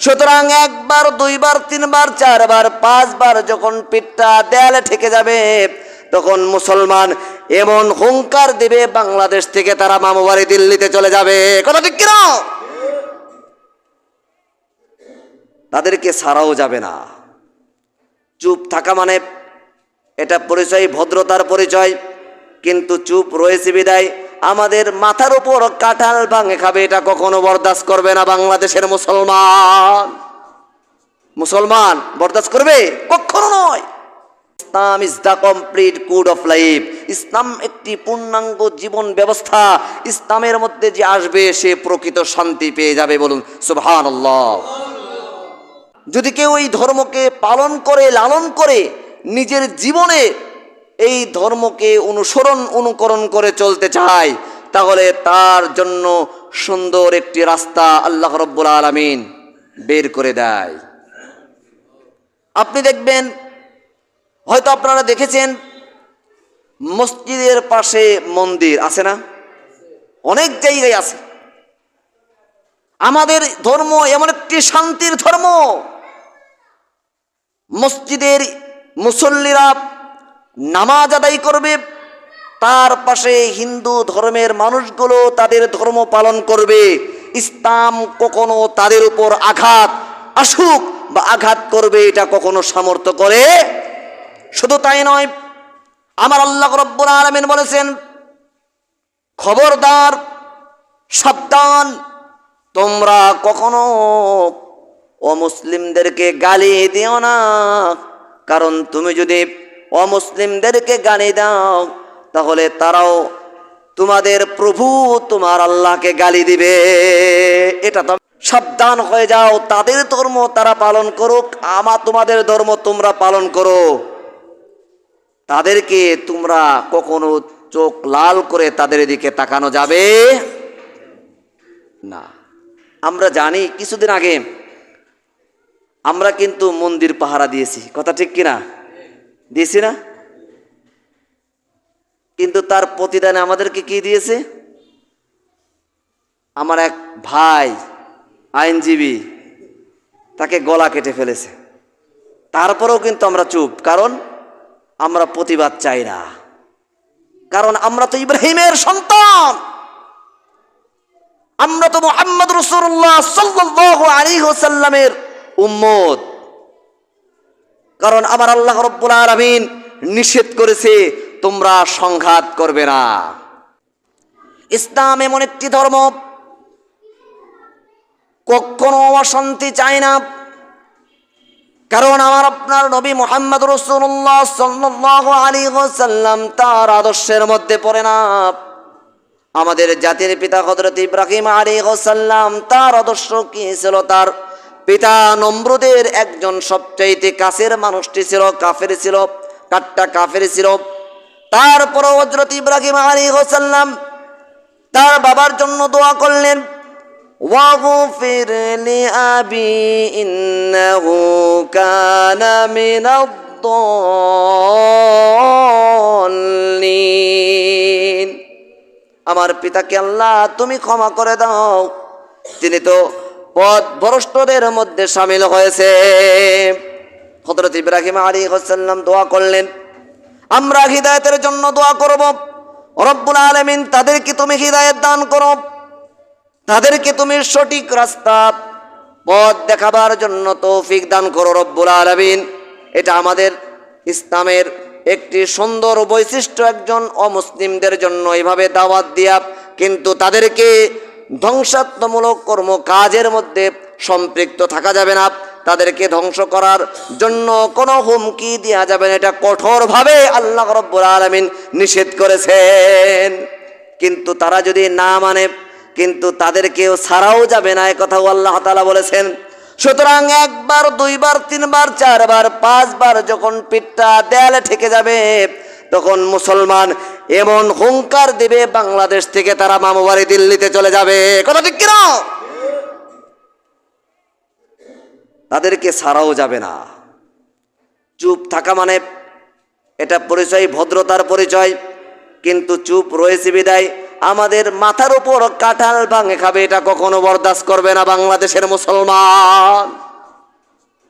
সুতরাং একবার, দুইবার, তিনবার, চারবার, পাঁচবার যখন পিঠটা দেয়ালে ঠেকে যাবে, তখন মুসলমান এমন হুঙ্কার দেবে, বাংলাদেশ থেকে তারা মামু বাড়ি দিল্লিতে চলে যাবে। কথা ঠিক কিনা? তাদেরকে ছাড়াও যাবে না। চুপ থাকা মানে এটা পরিচয়, ভদ্রতার পরিচয়, কিন্তু চুপ রয়েছে বিদায়। আমাদের মাথার উপর কাঁঠাল ভাঙে খাবে, এটা কখনো বরদাস্ত করবে না বাংলাদেশের মুসলমান। মুসলমান, বরদাস্ত করবে? কখনো নয়। Islam is the complete code of life ইসলাম একটি পূর্ণাঙ্গ জীবন ব্যবস্থা। ইসলামের মধ্যে যে আসবে, সে প্রকৃত শান্তি পেয়ে যাবে বলুন। সুবহান যদি কেউ এই ধর্মকে পালন করে, লালন করে, নিজের জীবনে এই ধর্মকে অনুসরণ, অনুকরণ করে চলতে চায়, তাহলে তার জন্য সুন্দর একটি রাস্তা আল্লাহ রব্বুল আলমিন বের করে দেয়। আপনি দেখবেন, হয়তো আপনারা দেখেছেন, মসজিদের পাশে মন্দির আছে না? অনেক জায়গায় আছে। আমাদের ধর্ম এমন একটি শান্তির ধর্ম। মসজিদের মুসল্লিরা নামাজ আদায় করবে, তার পাশে হিন্দু ধর্মের মানুষগুলো তাদের ধর্ম পালন করবে। ইসলাম কখনো তাদের উপর আঘাত আসুক বা আঘাত করবে, এটা কখনো সামর্থ্য করে। শুধু তাই নয়, আমার আল্লাহ রব্বুল আলমিন বলেছেন, খবরদার, সাবধান, তোমরা কখনো অমুসলিমদেরকে গালি দিও না। কারণ তুমি যদি অমুসলিমদেরকে গালি দাও, তাহলে তারাও তোমাদের প্রভু তোমার আল্লাহকে গালি দিবে। এটা তো সাবধান হয়ে যাও, তাদের ধর্ম তারা পালন করুক আমার তোমাদের ধর্ম তোমরা পালন করো। তাদেরকে তোমরা কখনো চোখ লাল করে তাদের দিকে তাকানো যাবে না। আমরা জানি কিছুদিন আগে আমরা কিন্তু মন্দির পাহারা দিয়েছি, কথা ঠিক কিনা? দিয়েছি না? কিন্তু তার প্রতিদানে আমাদেরকে কি দিয়েছে? আমার এক ভাই, আইনজীবী, তাকে গলা কেটে ফেলেছে। তারপরেও কিন্তু আমরা চুপ, কারণ আমরা প্রতিবাদ চাই না। কারণ আমরা তো ইব্রাহিমের সন্তান। আমরা তো মোহাম্মদ রসুল্লাহ সাল্লাহ আলী হোসাল্লামের উম্মত। কারণ আমার আল্লাহ রব্বুল আলমিন নিষেধ করেছে, তোমরা সংঘাত করবে না। ইসলাম এমন একটি ধর্ম, কখনো অশান্তি চায় না। কারণ আমার আপনার নবী মোহাম্মদ রসুল্লাহ সাল্লাহ আলী হোসাল্লাম তার আদর্শের মধ্যে পড়ে না। আমাদের জাতির পিতা হজরত ইব্রাহিম আলী হোসাল্লাম তার আদর্শ কি ছিল? তার পিতা নম্রদের একজন সবচাইতে কাছের মানুষটি ছিল কাফের ছিল কাট্টা কাফের ছিল তারপর হজরত ইব্রাহিম আলী হোসাল্লাম তার বাবার জন্য দোয়া করলেন واغفر لأبي إنه كان من الضالين আমার পিতাকে আল্লাহ তুমি ক্ষমা করে দাও তিনি তো পথ ভ্রষ্টদের মধ্যে সামিল হয়েছে। হজরত ইব্রাহিম আলী হোসাল্লাম দোয়া করলেন, আমরা হৃদায়তের জন্য দোয়া করব। রব্বুল আলমিন তাদেরকে তুমি হৃদায়ত দান করো। তাদেরকে তুমি সঠিক রাস্তা, পথ দেখাবার জন্য তৌফিক দান করো রব্বুল আলমিন। এটা আমাদের ইসলামের একটি সুন্দর বৈশিষ্ট্য একজন অমুসলিমদের জন্য। এভাবে দাওয়াত দিয়া কিন্তু তাদেরকে ধ্বংসাত্মমূলক কর্ম কাজের মধ্যে সম্পৃক্ত থাকা যাবে না। তাদেরকে ধ্বংস করার জন্য কোনো হুমকি দেওয়া যাবে না। এটা কঠোরভাবে আল্লাহ রব্বুল আলমিন নিষেধ করেছেন। কিন্তু তারা যদি না মানে কিন্তু তাদেরকেও ছাড়াও যাবে না কথাও আল্লাহ তালা বলেছেন। সুতরাং একবার, দুইবার, তিনবার, চারবার, পাঁচবার যখন পিঠটা দেয়ালে ঠেকে যাবে, তখন মুসলমান এমন হুঙ্কার দেবে বাংলাদেশ থেকে তারা মামু বাড়ি দিল্লিতে চলে যাবে। কথা ঠিক কিনা? তাদেরকে ছাড়াও যাবে না। চুপ থাকা মানে এটা পরিচয়, ভদ্রতার পরিচয়, কিন্তু চুপ রয়েছে বিদায়। আমাদের মাথার উপর কাঁঠাল ভাঙে খাবে, এটা কখনো বরদাস্ত করবে না বাংলাদেশের মুসলমান।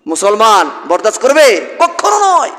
মুসলমান বরদাস্ত করবে? কখনো নয়।